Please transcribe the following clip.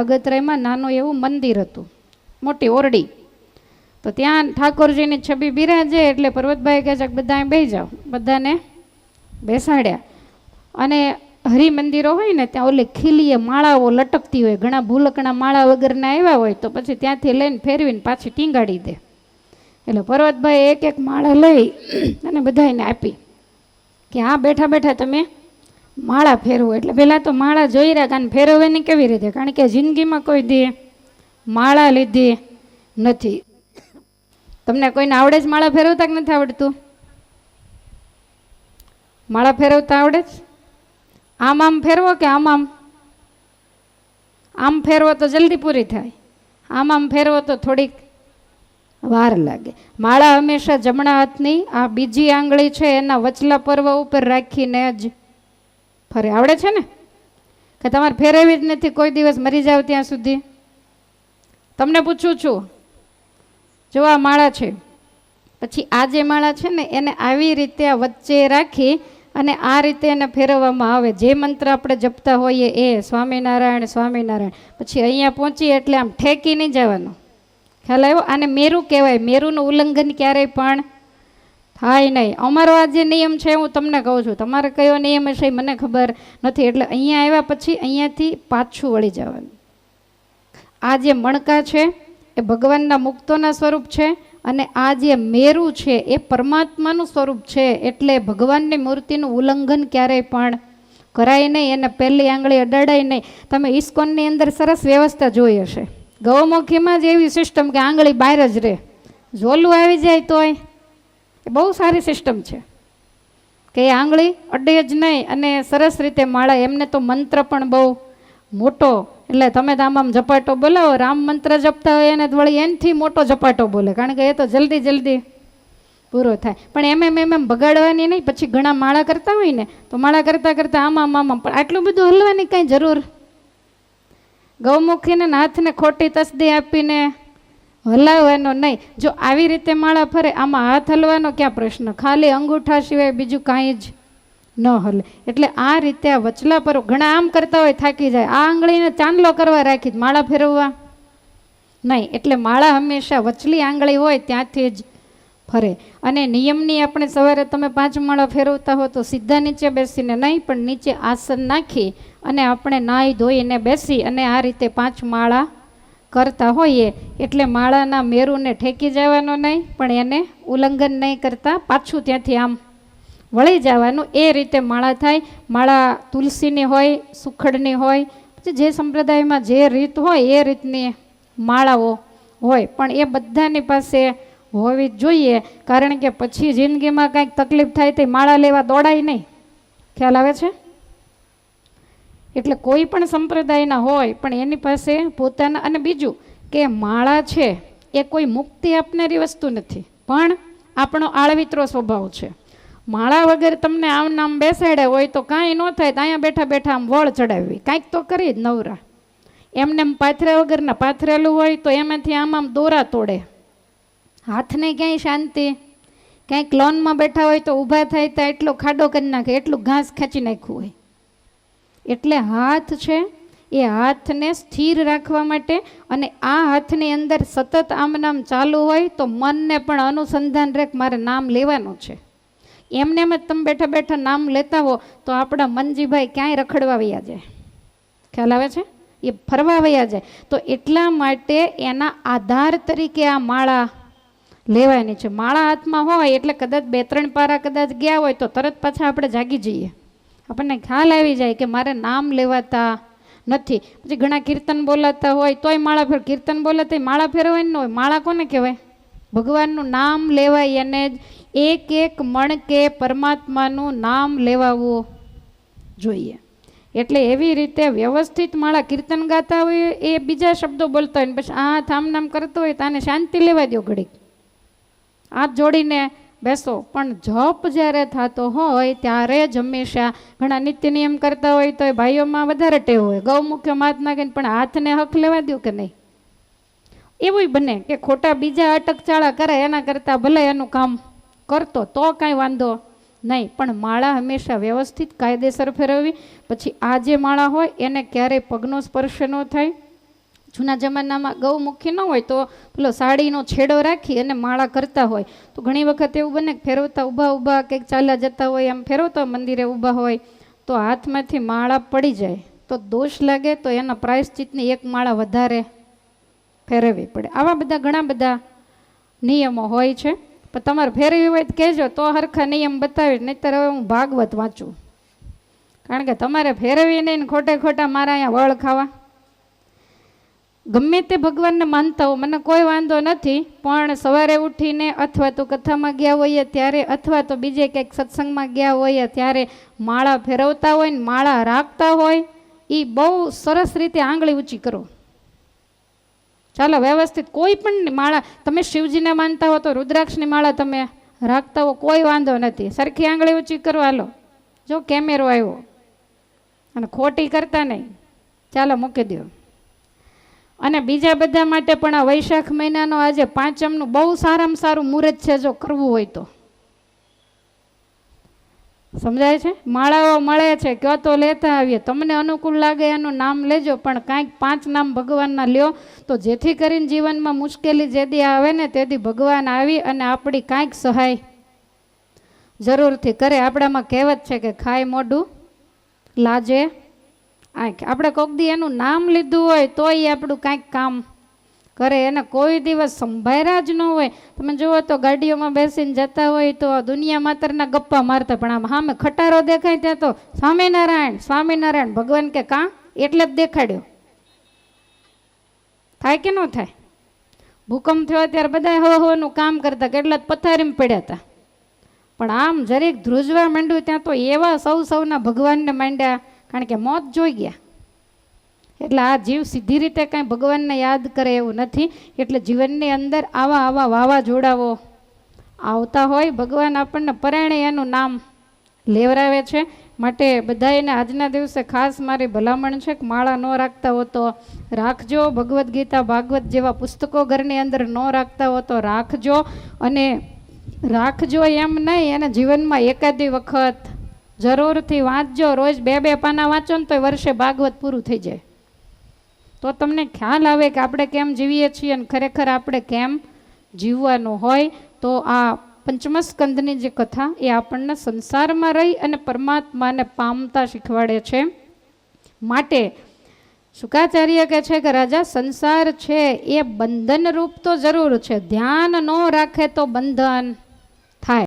અગતરાયમાં નાનું એવું મંદિર હતું, મોટી ઓરડી. તો ત્યાં ઠાકોરજીની છબી બિરાજે એટલે પર્વતભાઈ કહે છે કે બધા બેસી જાઓ, બધાને બેસાડ્યા. અને હરિમંદિરો હોય ને ત્યાં ઓલી ખીલીએ માળાઓ લટકતી હોય, ઘણા ભૂલકણા માળા વગરના આવ્યા હોય, તો પછી ત્યાંથી લઈને ફેરવીને પાછી ટીંગાડી દે. એટલે પર્વતભાઈ એક એક માળા લઈ અને બધાને આપી કે આ બેઠા બેઠા તમે માળા ફેરવું. એટલે પહેલાં તો માળા જોઈ રહ્યા કારણ ફેરવવાની કેવી રીતે? કારણ કે જિંદગીમાં કોઈ દે માળા લીધી નથી. તમને કોઈને આવડે જ માળા ફેરવતા કે નથી આવડતું? માળા ફેરવતા આવડે જ? આમ આમ ફેરવો કે આમ આમ? આમ ફેરવો તો જલ્દી પૂરી થાય. આમ આમ ફેરવો તો થોડીક વાર લાગે. માળા હંમેશા જમણા હાથની, આ બીજી આંગળી છે એના વચલા પર્વ ઉપર રાખીને જ ફરે. આવડે છે ને? કે તમારે ફેરવી જ નથી, કોઈ દિવસ મરી જાવ ત્યાં સુધી. તમને પૂછું છું, જો આ માળા છે, પછી આ જે માળા છે ને, એને આવી રીતે આ વચ્ચે રાખી અને આ રીતે એને ફેરવવામાં આવે. જે મંત્ર આપણે જપતા હોઈએ એ, સ્વામિનારાયણ સ્વામિનારાયણ. પછી અહીંયા પહોંચી એટલે આમ ઠેકી નહીં જવાનું. ખ્યાલ આવ્યો? આને મેરું કહેવાય. મેરુનું ઉલ્લંઘન ક્યારેય પણ થાય નહીં. અમારો આ જે નિયમ છે, હું તમને કહું છું. તમારે કયો નિયમ હશે મને ખબર નથી. એટલે અહીંયા આવ્યા પછી અહીંયાથી પાછું વળી જવાનું. આ જે મણકા છે, એ ભગવાનના મુક્તોના સ્વરૂપ છે અને આ જે મેરુ છે, એ પરમાત્માનું સ્વરૂપ છે. એટલે ભગવાનની મૂર્તિનું ઉલ્લંઘન ક્યારેય પણ કરાય નહીં એને પહેલી આંગળી અડાડાય નહીં. તમે ઇસ્કોનની અંદર સરસ વ્યવસ્થા જોઈ હશે. ગૌમુખીમાં જ એવી સિસ્ટમ કે આંગળી બહાર જ રહે. ઝોલું આવી જાય તોય. એ બહુ સારી સિસ્ટમ છે. કે એ આંગળી અડે જ નહીં અને સરસ રીતે માળા. એમને તો મંત્ર પણ બહુ મોટો. એટલે તમે તો આમ ઝપાટો બોલાવો, રામ મંત્ર જપતા હોય એને વળી એનથી મોટો ઝપાટો બોલે. કારણ કે એ તો જલ્દી જલ્દી પૂરો થાય. પણ એમ એમ એમ એમ બગાડવાની નહીં, પછી ઘણા માળા કરતા હોય ને, તો માળા કરતાં કરતાં આમ આમ પણ આટલું બધું હલવાની કાંઈ જરૂર? ગૌમુખીને હાથને ખોટી તસદી આપીને હલાવવાનો નહીં. જો આવી રીતે માળા ફરે, આમાં હાથ હલવાનો ક્યાં પ્રશ્ન? ખાલી અંગૂઠા સિવાય બીજું કાંઈ જ ન હલે. એટલે આ રીતે આ વચલા પર ઘણા આમ કરતા હોય થાકી જાય. આ આંગળીને ચાંદલો કરવા રાખી માળા ફેરવવા નહીં. એટલે માળા હંમેશા વચલી આંગળી હોય ત્યાંથી જ ફરે. અને નિયમની આપણે સવારે તમે પાંચ માળા ફેરવતા હો તો સીધા નીચે બેસીને નહીં, પણ નીચે આસન નાખી અને આપણે નાહી ધોઈને બેસી અને આ રીતે પાંચ માળા કરતા હોઈએ, એટલે માળાના મેરુને ઠેકી જવાનો નહીં, પણ એને ઉલ્લંઘન નહીં કરતા, પાછું ત્યાંથી આમ વળી જવાનું. એ રીતે માળા થાય. માળા તુલસીની હોય, સુખડની હોય, પછી જે સંપ્રદાયમાં જે રીત હોય, એ રીતની માળાઓ હોય. પણ એ બધાની પાસે હોવી જોઈએ, કારણ કે પછી જિંદગીમાં કાંઈક તકલીફ થાય તે માળા લેવા દોડાય નહીં. ખ્યાલ આવે છે? એટલે કોઈ પણ સંપ્રદાયના હોય, પણ એની પાસે પોતાના અને બીજું કે માળા છે, એ કોઈ મુક્તિ આપનારી વસ્તુ નથી. પણ આપણો આળવિત્રો સ્વભાવ છે. માળા વગર તમને આમ નામ બેસાડ્યા હોય તો કાંઈ ન થાય, તો અહીંયા બેઠા બેઠા આમ વળ ચડાવવી. કાંઈક તો કરી જ નવરા. એમને એમ પાથરા વગરના પાથરેલું હોય તો એમાંથી આમ આમ દોરા તોડે. હાથને ક્યાંય શાંતિ? ક્યાંક લોનમાં બેઠા હોય તો ઊભા થાય તો એટલો ખાડો કરી નાખે, એટલું ઘાસ ખેંચી નાખ્યું હોય. એટલે હાથ છે, એ હાથને સ્થિર રાખવા માટે અને આ હાથની અંદર સતત આમ નામ ચાલુ હોય તો મનને પણ અનુસંધાન રેખ, મારે નામ લેવાનું છે. એમને એમ જ તમે બેઠા બેઠા નામ લેતા હો તો આપણા મનજીભાઈ ક્યાંય રખડવા વયા જાય. ખ્યાલ આવે છે? એ ફરવા વયા જાય. તો એટલા માટે એના આધાર તરીકે આ માળા લેવાની છે. માળા હાથમાં હોય એટલે કદાચ બે ત્રણ પારા કદાચ ગયા હોય તો તરત પાછા આપણે જાગી જઈએ. આપણને ખ્યાલ આવી જાય કે મારે નામ લેવાતા નથી. પછી ઘણા કીર્તન બોલાતા હોય, તોય માળા ફેર, કીર્તન બોલાતા માળા ફેરવાય ન હોય. માળા કોને કહેવાય? ભગવાનનું નામ લેવાય એને જ એક એક મણકે પરમાત્માનું નામ લેવાવું જોઈએ. એટલે એવી રીતે વ્યવસ્થિત માળા કીર્તન ગાતા હોય એ બીજા શબ્દો બોલતા હોય ને પછી આ થામ નામ કરતો હોય તો આને શાંતિ લેવા દો ઘડીક. હાથ જોડીને બેસો. પણ જપ જ્યારે થતો હોય, ત્યારે જ હંમેશા ઘણા નિત્ય નિયમ કરતા હોય તો એ ભાઈઓમાં વધારે ટેવ હોય. ગૌમુખ્ય માથ નાખીને પણ હાથને હક લેવા દો કે નહીં? એવું બને કે ખોટા બીજા અટકચાળા કરે, એના કરતાં ભલે એનું કામ કરતો, તો કાંઈ વાંધો નહીં. પણ માળા હંમેશા વ્યવસ્થિત, કાયદેસર ફેરવવી. પછી આ જે માળા હોય, એને ક્યારેય પગનો સ્પર્શ ન થાય. જૂના જમાનામાં ગૌમુખી ન હોય તો પેલો સાડીનો છેડો રાખી અને માળા કરતા હોય. તો ઘણી વખત એવું બને ફેરવતા ઊભા ઊભા કંઈક ચાલ્યા જતા હોય, આમ ફેરવતા મંદિરે ઊભા હોય, તો હાથમાંથી માળા પડી જાય. તો દોષ લાગે તો એના પ્રાયશ્ચિતની એક માળા વધારે ફેરવવી પડે. આવા બધા ઘણા બધા નિયમો હોય છે. પણ તમારે ફેરવી હોય તો કહેજો, તો હરખા નિયમ બતાવી નહીંતર હવે હું ભાગવત વાંચું. કારણ કે તમારે ફેરવી નહીં ને ખોટે ખોટા મારા અહીંયા વળ ખાવા. ગમે તે ભગવાનને માનતા હો, મને કોઈ વાંધો નથી, પણ સવારે ઉઠીને અથવા તો કથામાં ગયા હોઈએ ત્યારે અથવા તો બીજે કંઈક સત્સંગમાં ગયા હોઈએ ત્યારે માળા ફેરવતા હોય ને માળા રાખતા હોય એ બહુ સરસ રીતે આંગળી ઊંચી કરો. ચાલો, વ્યવસ્થિત કોઈ પણ માળા, તમે શિવજીને માનતા હો તો રુદ્રાક્ષની માળા તમે રાખતા હો, કોઈ વાંધો નથી. સરખી આંગળી ઊંચી કરો, હાલો. જો કેમેરો આવ્યો. અને ખોટી કરતા નહીં. ચાલો, મૂકી દો અને બીજા બધા માટે પણ આ વૈશાખ મહિનાનો આજે પાંચમનું બહુ સારામાં સારું મુહૂર્ત છે, જો કરવું હોય તો. સમજાય છે? માળાઓ મળે છે, કયો તો લેતા આવીએ. તમને અનુકૂળ લાગે એનું નામ લેજો, પણ કાંઈક પાંચ નામ ભગવાનના લ્યો, તો જેથી કરીને જીવનમાં મુશ્કેલી જેદી આવે ને તેથી ભગવાન આવી અને આપણી કાંઈક સહાય જરૂરથી કરે. આપણામાં કહેવત છે કે, ખાય મોઢું, લાજે આંખ. આપણે કોક દી એનું નામ લીધું હોય તોય આપણું કાંઈક કામ કરે. એને કોઈ દિવસ સંભાયરા જ ન હોય. તમે જુઓ તો ગાડીઓમાં બેસીને જતા હોય તો દુનિયા માતરના ગપ્પા મારતા, પણ આમ સામે ખટારો દેખાય ત્યાં તો સ્વામિનારાયણ સ્વામિનારાયણ, ભગવાન કે કાં? એટલે જ દેખાડ્યો. થાય કે ન થાય? ભૂકંપ થયો ત્યારે બધા હવા હવાનું કામ કરતા, કેટલા જ પથારીમાં પડ્યા હતા. પણ આમ જરીક ધ્રુજવા માંડ્યું ત્યાં તો એવા સૌ સૌના ભગવાનને માંડ્યા. કારણ કે મોત જોઈ ગયા. એટલે આ જીવ સીધી રીતે કાંઈ ભગવાનને યાદ કરે એવું નથી. એટલે જીવનની અંદર આવા આવા વાવાઝોડાઓ આવતા હોય, ભગવાન આપણને પરાયણે એનું નામ લેવરાવે છે. માટે બધાને આજના દિવસે ખાસ મારી ભલામણ છે કે માળા ન રાખતા હો તો રાખજો. ભગવદ્ ગીતા, ભાગવત જેવા પુસ્તકો ઘરની અંદર ન રાખતા હો તો રાખજો. અને રાખજો એમ નહીં, એને જીવનમાં એકાદી વખત જરૂરથી વાંચજો, રોજ બે બે પાના વાંચો ને તો વર્ષે ભાગવત પૂરું થઈ જાય. તો તમને ખ્યાલ આવે કે આપણે કેમ જીવીએ છીએ અને ખરેખર આપણે કેમ જીવવાનું હોય, તો આ પંચમસ્કંદની જે કથા એ આપણને સંસારમાં રહી અને પરમાત્માને પામતા શીખવાડે છે. માટે શુકાચાર્ય કહે છે કે, રાજા, સંસાર છે એ બંધનરૂપ તો જરૂર છે. ધ્યાન ન રાખે તો બંધન.